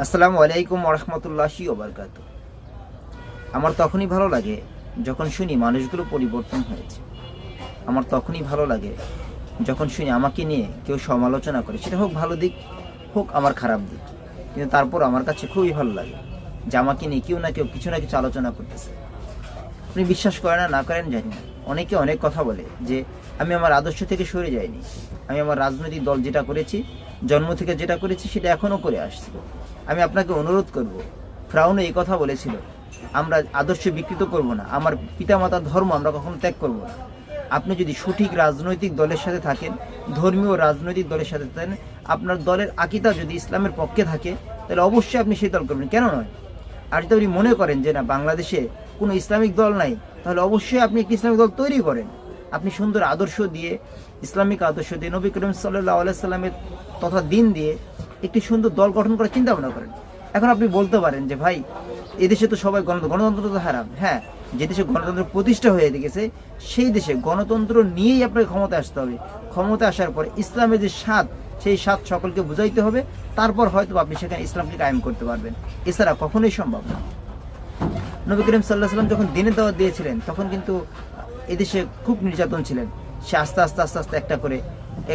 আসসালামু আলাইকুম ওরহমতুল্লাহি ওবরকাত আমার তখনই ভালো লাগে যখন শুনি মানুষগুলো পরিবর্তন হয়েছে। আমার তখনই ভালো লাগে যখন শুনি আমাকে নিয়ে কেউ সমালোচনা করে। সেটা হোক ভালো দিক, হোক আমার খারাপ দিক। কিন্তু তারপর আমার কাছে খুবই ভালো লাগে যে আমাকে নিয়ে কেউ না কেউ কিছু না কিছু আলোচনা করতেছে। আপনি বিশ্বাস করেন না না করেন, জানি না। অনেকে অনেক কথা বলে যে, আমি আমার আদর্শ থেকে সরে যাইনি। আমি আমার রাজনৈতিক দল যেটা করেছি জন্ম থেকে যেটা করেছি সেটা এখনও করে আসছি। আমি আপনাকে অনুরোধ করব ফ্রাউন এই কথা বলেছিল, আমরা আদর্শ বিকৃত করব না, আমার পিতামাতার ধর্ম আমরা কখনো ত্যাগ করব না। আপনি যদি সঠিক রাজনৈতিক দলের সাথে থাকেন, ধর্মীয় রাজনৈতিক দলের সাথে থাকেন, আপনার দলের আকিতা যদি ইসলামের পক্ষে থাকে, তাহলে অবশ্যই আপনি সেই দল করবেন, কেন নয়? আর যদি আপনি মনে করেন যে না, বাংলাদেশে কোনো ইসলামিক দল নাই, তাহলে অবশ্যই আপনি একটি ইসলামিক দল তৈরি করেন। আপনি সুন্দর আদর্শ দিয়ে, ইসলামিক আদর্শ দিয়ে, নবী করিম সাল্লাহ আলাইসাল্লামের তথা দিন দিয়ে একটি সুন্দর দল গঠন করার চিন্তা ভাবনা করেন। এখন আপনি বলতে পারেন যে, ভাই এদেশে তো সবাই গণতন্ত্র গণতন্ত্র তো হারাম। হ্যাঁ যে দেশে গণতন্ত্র প্রতিষ্ঠা হয়ে গেছে, সেই দেশে গণতন্ত্র নিয়েই আপনাকে ক্ষমতা আসতে হবে। ক্ষমতা আসার পর ইসলামের যে স্বাদ, সেই স্বাদ সকলকে বুঝাইতে হবে। তারপর হয়তো আপনি সেখানে ইসলামকে কায়েম করতে পারবেন। এছাড়া কখনোই সম্ভব না। নবী করিম সাল্লাহ সাল্লাম যখন দিনের দাওয়াত দিয়েছিলেন, তখন কিন্তু এদেশে খুব নির্যাতন ছিলেন। সে আস্তে আস্তে আস্তে আস্তে একটা করে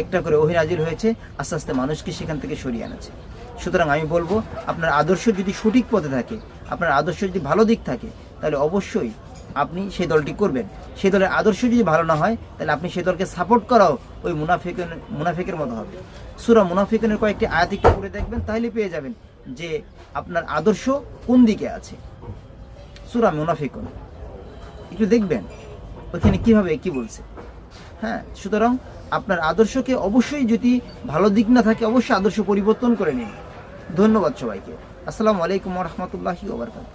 একটা করে অহিরাজির হয়েছে, আস্তে আস্তে মানুষকে সেখান থেকে সরিয়ে আনেছে। সুতরাং আমি বলব, আপনার আদর্শ যদি সঠিক পথে থাকে, আপনার আদর্শ যদি ভালো দিক থাকে, তাহলে অবশ্যই আপনি সেই দলটি করবেন। সেই দলের আদর্শ যদি ভালো না হয়, তাহলে আপনি সেই দলকে সাপোর্ট করাও ওই মুনাফিকের মুনাফিকের মতো হবে। সুরা মুনাফিকের কয়েকটি আয়াত করে দেখবেন, তাহলে পেয়ে যাবেন যে আপনার আদর্শ কোন দিকে আছে। সুরা মুনাফিকুন, একটু দেখবেন। ওইখানে কীভাবে কি বলছে? হ্যাঁ সুতরাং আপনার আদর্শকে অবশ্যই যদি ভালো দিক না থাকে, অবশ্যই আদর্শ পরিবর্তন করে নিন। ধন্যবাদ সবাইকে। আসসালামু আলাইকুম রহমতুল্লাহি ওবরকাত